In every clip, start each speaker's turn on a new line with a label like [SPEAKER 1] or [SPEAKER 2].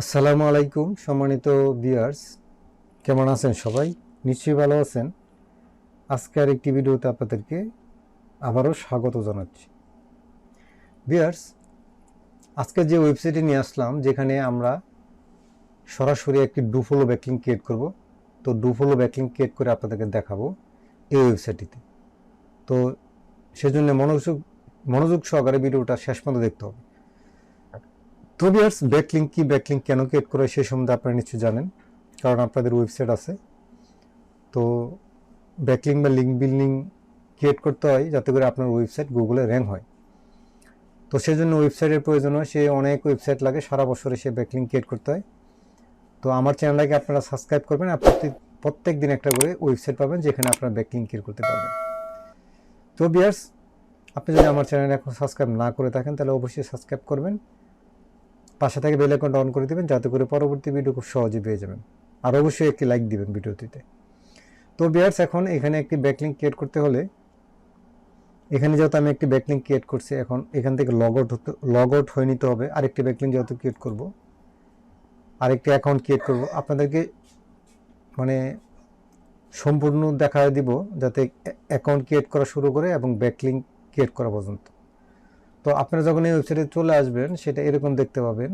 [SPEAKER 1] আসসালামু আলাইকুম, সম্মানিত ভিউয়ার্স কেমন আছেন সবাই? নিশ্চয়ই ভালো আছেন। আজকের একটি ভিডিওতে আপনাদেরকে আবারও স্বাগত জানাচ্ছি। ভিউয়ার্স আজকে যে ওয়েবসাইটে নিয়ে আসলাম, যেখানে আমরা সরাসরি একটি ডুফলো ব্যাকলিং ক্রিয়েট করব, তো ডুফলো ব্যাকলিং ক্রিয়েট করে আপনাদেরকে দেখাবো এই ওয়েবসাইটটিতে তো সেজন্য মনোযোগ মনোযোগ সহকারে ভিডিওটা শেষ পর্যন্ত দেখতে হবে। তো বিয়ার্স ব্যাকলিঙ্ক কি ব্যাকলিঙ্ক কেন ক্রিয়েট করে সে সম্বন্ধে আপনারা নিশ্চয়ই জানেন, কারণ আপনাদের ওয়েবসাইট আছে। তো ব্যাকলিঙ্ক বা লিঙ্ক বিল্ডিং ক্রিয়েট করতে হয় যাতে করে আপনার ওয়েবসাইট গুগলে র্যাঙ্ক হয়। তো সেজন্য ওয়েবসাইটের প্রয়োজন হয়, সে অনেক ওয়েবসাইট লাগে, সারা বছরে সে ব্যাকলিঙ্ক ক্রিয়েট করতে হয়। তো আমার চ্যানেলটাকে আপনারা সাবস্ক্রাইব করবেন, আর প্রত্যেক প্রত্যেক দিন একটা করে ওয়েবসাইট পাবেন যেখানে আপনারা ব্যাকলিঙ্ক ক্রিয়েট করতে পারবেন। তো বিয়ার্স আপনি যদি আমার চ্যানেল এখন সাবস্ক্রাইব না করে থাকেন, তাহলে অবশ্যই সাবস্ক্রাইব করবেন। পাশে থেকে বেল আইকনটা অন করে দিবেন, যাতে করে পরবর্তী ভিডিও খুব সহজে পেয়ে যাবেন। আর অবশ্যই একটি লাইক দিবেন ভিডিওটিতে। তো বিয়ার্স এখন এখানে একটি ব্যাকলিঙ্ক ক্রিয়েট করতে হলে, এখানে যেহেতু আমি একটি ব্যাকলিঙ্ক ক্রিয়েট করছি, এখন এখান থেকে লগ আউট হতে লগ আউট হয়ে নিতে হবে। আরেকটি ব্যাকলিঙ্ক যেহেতু ক্রিয়েট করব, আরেকটি অ্যাকাউন্ট ক্রিয়েট করব, আপনাদেরকে মানে সম্পূর্ণ দেখা দিব, যাতে অ্যাকাউন্ট ক্রিয়েট করা শুরু করে এবং ব্যাকলিঙ্ক ক্রিয়েট করা পর্যন্ত। তো আপনারা যখন এই ওয়েবসাইটে চলে আসবেন, সেটা এরকম দেখতে পাবেন।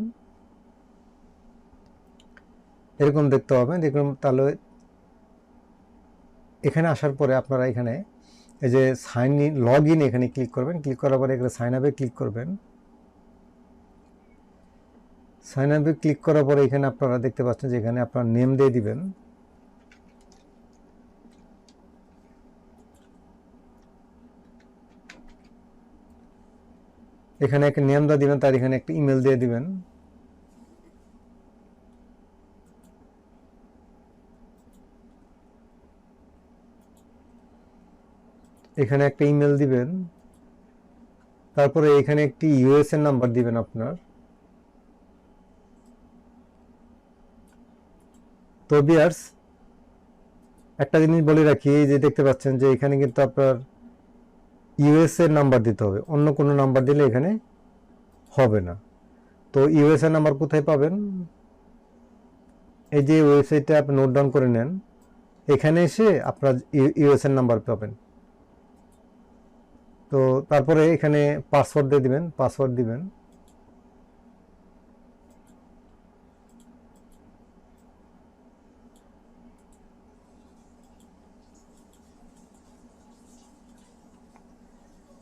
[SPEAKER 1] এরকম দেখতে পাবেন দেখুন তাহলে এখানে আসার পরে আপনারা এখানে এই যে সাইন ইন লগ ইন এখানে ক্লিক করবেন। ক্লিক করার পরে এখানে সাইন আপে ক্লিক করবেন। সাইন আপে ক্লিক করার পরে এখানে আপনারা দেখতে পাচ্ছেন যে এখানে আপনার নেম দিয়ে দিবেন। এখানে একটা নিয়মটা দিবেন, তার এখানে একটা ইমেল দিয়ে দিবেন। এখানে একটা ইমেল দিবেন। তারপরে এখানে একটি ইউএস এর নাম্বার দিবেন আপনার। তো বিয়ার্স একটা জিনিস বলে রাখি, এই যে দেখতে পাচ্ছেন যে এখানে কিন্তু আপনার ইউএস এর নাম্বার দিতে হবে। অন্য কোনো নাম্বার দিলে এখানে হবে না। তো ইউএস এর নাম্বার কোথায় পাবেন? এই যে ওয়েবসাইটটা আপনি নোট ডাউন করে নেন, এখানে এসে আপনার ইউএস এর নাম্বার পাবেন। তো তারপরে এখানে পাসওয়ার্ড দিয়ে দিবেন পাসওয়ার্ড দিবেন।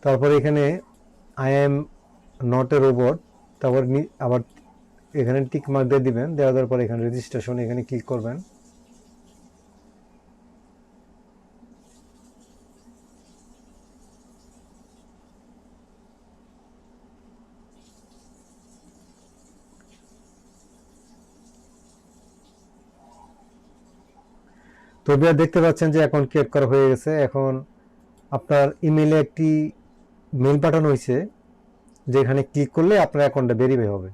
[SPEAKER 1] তারপরে এখানে I am not a robot তারপর আবার এখানে টিক মার্ক দিয়ে দিবেন দেওয়া দেওয়ার পরে এখানে রেজিস্ট্রেশন এখানে ক্লিক করবেন। তো বিয়ার দেখতে পাচ্ছেন যে অ্যাকাউন্ট ক্রিয়েট করা হয়ে গেছে। এখন আপনার ইমেলে একটি মেল পাঠানো হয়েছে যেখানে ক্লিক করলে আপনার অ্যাকাউন্টটা ভেরিফাই হবে।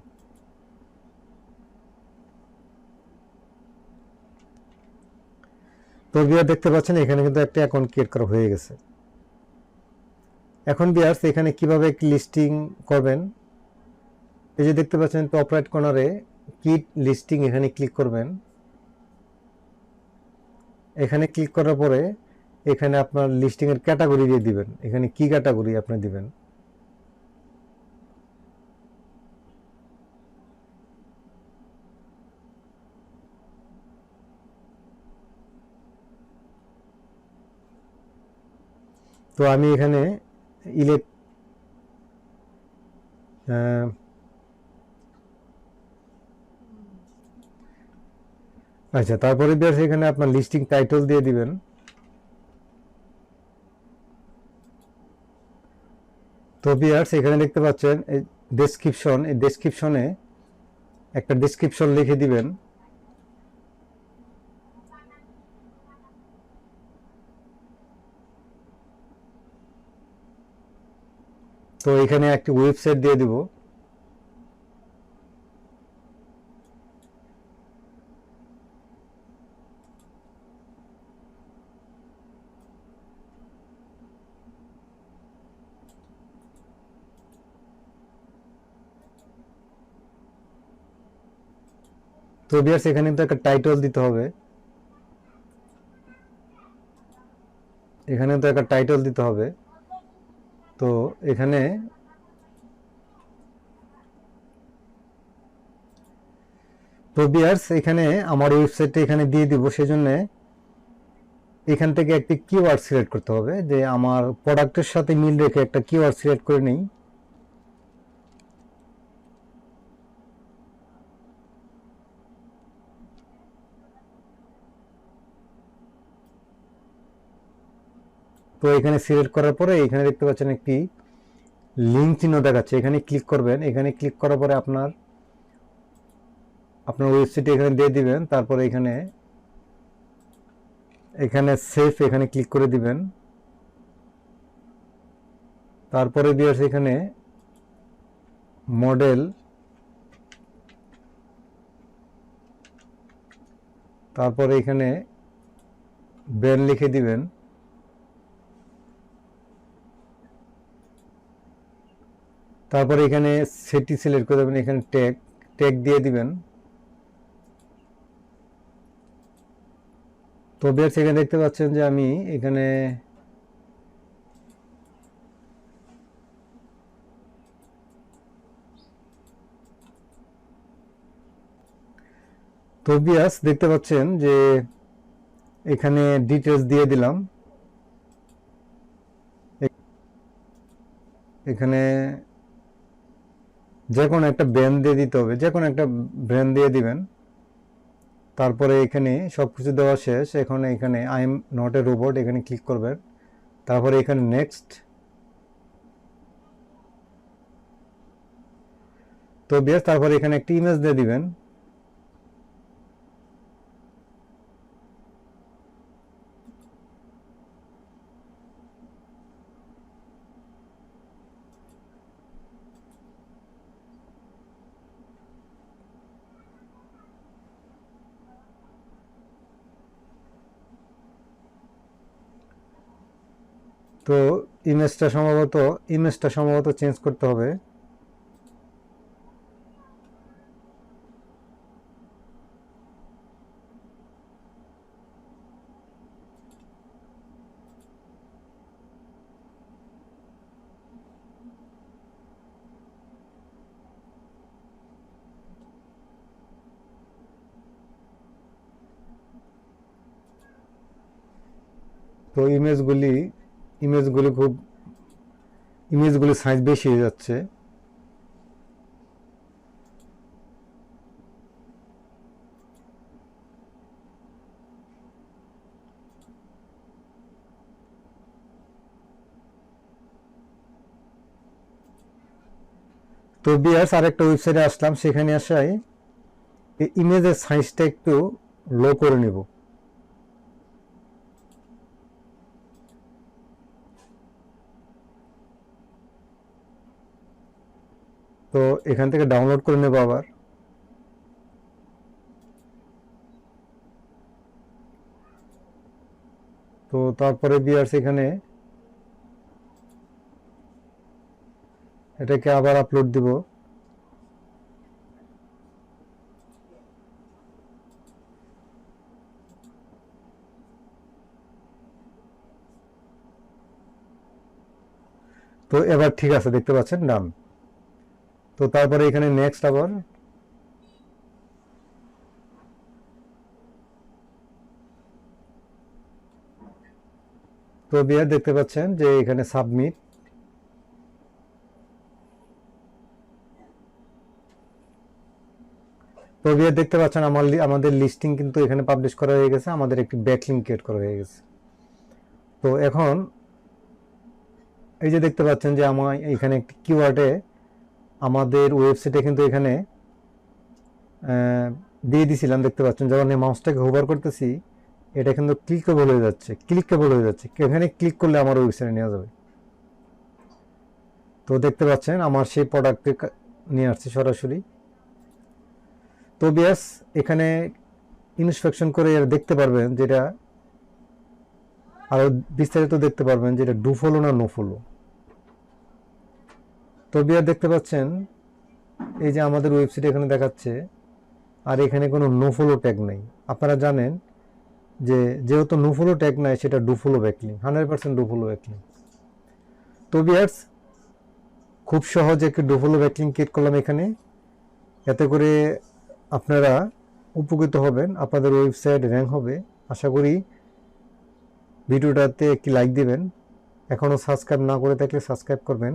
[SPEAKER 1] তো বিয়ার দেখতে পাচ্ছেন, এখানে কিন্তু একটা অ্যাকাউন্ট ক্রিয়েট করা হয়ে গেছে। এখন বিয়ার্স এখানে কীভাবে একটি লিস্টিং করবেন? এই যে দেখতে পাচ্ছেন টপ রাইট কর্নারে কিট লিস্টিং এখানে ক্লিক করবেন। এখানে ক্লিক করার পরে এখানে আপনার লিস্টিং এর ক্যাটাগরি দিয়ে দিবেন। এখানে কি ক্যাটাগরি আপনি দিবেন? তো আমি এখানে ইলেক আচ্ছা তারপরে বিয়ার্স এখানে আপনার লিস্টিং টাইটেল দিয়ে দিবেন। তো বিয়ার্স এখানে দেখতে পাচ্ছেন এই ডেসক্রিপশন এই ডেসক্রিপশনে একটা ডেসক্রিপশন লিখে দিবেন। তো এখানে একটি ওয়েবসাইট দিয়ে দিব। তো বিয়ার্স, এখানে তো একটা টাইটেল দিতে হবে। এখানে তো একটা টাইটেল দিতে হবে। তো এখানে তো বিয়ার্স, এখানে আমার ওয়েবসাইটে এখানে দিয়ে দিব। সেজন্য এখান থেকে একটি কিওয়ার্ড সিলেক্ট করতে হবে, যে আমার প্রোডাক্টের সাথে মিল রেখে একটা কিওয়ার্ড সিলেক্ট করে নিই। তো এখানে সিলেক্ট করার পরে এখানে দেখতে পাচ্ছেন একটি লিঙ্ক চিহ্ন দেখাচ্ছে। এখানে ক্লিক করবেন। এখানে ক্লিক করার পরে আপনার আপনার ওয়েবসাইটে এখানে দিয়ে দিবেন। তারপরে এখানে এখানে সেফ এখানে ক্লিক করে দিবেন। তারপরে বিয়ার্স এখানে মডেল তারপরে এখানে ব্র্যান্ড লিখে দিবেন। তারপরে এখানে সেটি সিলেক্ট করে দেবেন, এখানে ট্যাগ ট্যাগ দিয়ে দিবেন। তো বেশ এখানে দেখতে পাচ্ছেন যে আমি এখানে তো বিয়াস দেখতে পাচ্ছেন যে এখানে ডিটেলস দিয়ে দিলাম। এখানে যে কোনো একটা ব্র্যান্ড দিয়ে দিতে হবে যে কোনো একটা ব্র্যান্ড দিয়ে দিবেন। তারপরে এখানে সব কিছু দেওয়া শেষ। এখন এখানে I am not a robot এখানে ক্লিক করবেন। তারপরে এখানে নেক্সট তো বেশ তারপরে এখানে একটি ইমেজ দিয়ে দিবেন। তো ইমেজটা সম্ভবত ইমেজটা সম্ভবত চেঞ্জ করতে হবে। তো ইমেজগুলি ইমেজগুলি খুব, ইমেজগুলি সাইজ বেশি হয়ে যাচ্ছে। তো বিয়ার্স, আরেকটা ওয়েবসাইটে আসলাম, সেখানে এই ইমেজের সাইজটা একটু লো করে নেব। তো এখান থেকে ডাউনলোড করে নেব আবার। তো তারপরে বিয়ার্স এখানে। এটাকে আবার আপলোড দিব। তো এবার ঠিক আছে, দেখতে পাচ্ছেন? ডান তো তারপরে এখানে নেক্সট আবার। তো বিয়ার দেখতে পাচ্ছেন যে এখানে সাবমিট তো বিয়ার দেখতে পাচ্ছেন আমার আমাদের লিস্টিং কিন্তু এখানে পাবলিশ করা হয়ে গেছে, আমাদের একটি ব্যাকলিং ক্রিয়েট করা হয়ে গেছে। তো এখন এই যে দেখতে পাচ্ছেন যে আমার এখানে একটি কিওয়ার্ডে আমাদের ওয়েবসাইটে কিন্তু এখানে দিয়ে দিছিলাম, দেখতে পাচ্ছেন, যখন এই মাউসটাকে হোভার করতেছি, এটা কিন্তু ক্লিকেবল হয়ে যাচ্ছে ক্লিকেবল হয়ে যাচ্ছে। এখানে ক্লিক করলে আমার ওয়েবসাইটে নেওয়া যাবে। তো দেখতে পাচ্ছেন, আমার সেই প্রোডাক্টে নিয়ে আসছি সরাসরি। তো বিয়াস, এখানে ইনস্পেকশন করে দেখতে পারবেন যেটা আরও বিস্তারিত দেখতে পারবেন যেটা ডু ফলো না নো ফলো তো বিয়ার দেখতে পাচ্ছেন? এই যে আমাদের ওয়েবসাইট এখানে দেখাচ্ছে, আর এখানে কোনো নোফলো ট্যাগ নেই। আপনারা জানেন যে যেহেতু নুফলো ট্যাগ নাই, সেটা dofollow backlink hundred percent dofollow backlink তো বিয়ার্স খুব সহজে একটি ডুফলো ব্যাকলিং ক্রিয়েট করলাম এখানে। এতে করে আপনারা উপকৃত হবেন, আপনাদের ওয়েবসাইট র্যাঙ্ক হবে। আশা করি ভিডিওটাতে একটি লাইক দিবেন। এখনও সাবস্ক্রাইব না করে থাকলে সাবস্ক্রাইব করবেন।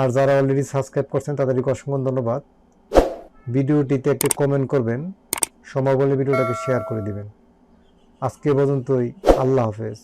[SPEAKER 1] আর যারা অলরেডি সাবস্ক্রাইব করছেন, তাদেরকে অসংখ্য ধন্যবাদ। ভিডিওটিতে একটি কমেন্ট করবেন সময় বলে ভিডিওটাকে শেয়ার করে দিবেন। আজকে পর্যন্তই, আল্লাহ হাফেজ।